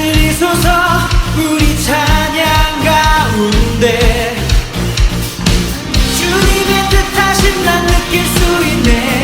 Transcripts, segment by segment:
다스리소서 우리 찬양 가운데 주님의 뜻하신 난 느낄 수 있네.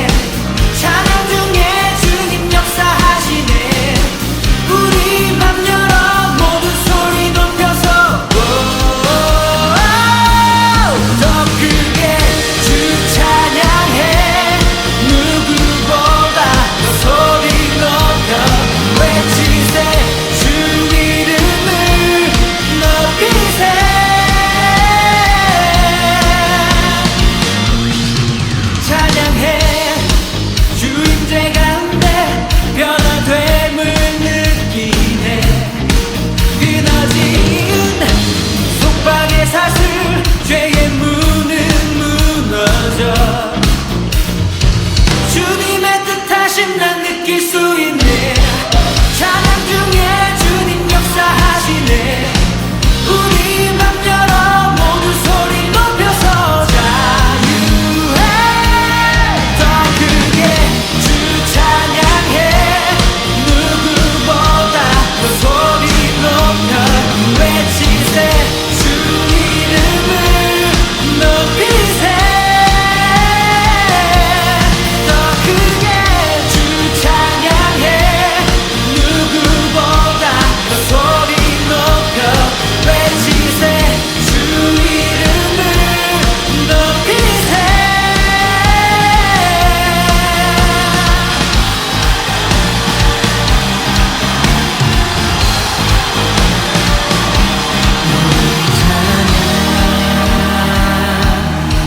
주님의 뜻하신 난 느낄 수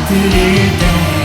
believe that.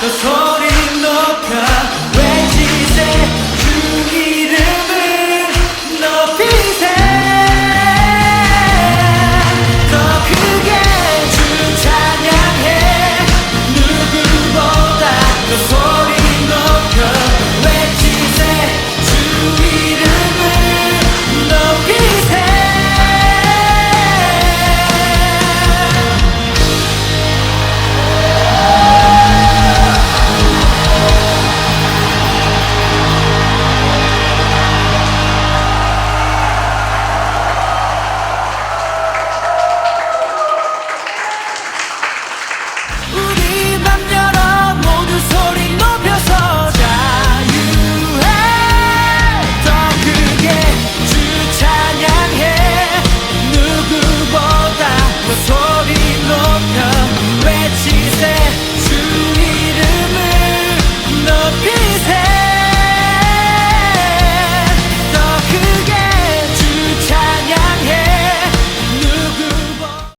The song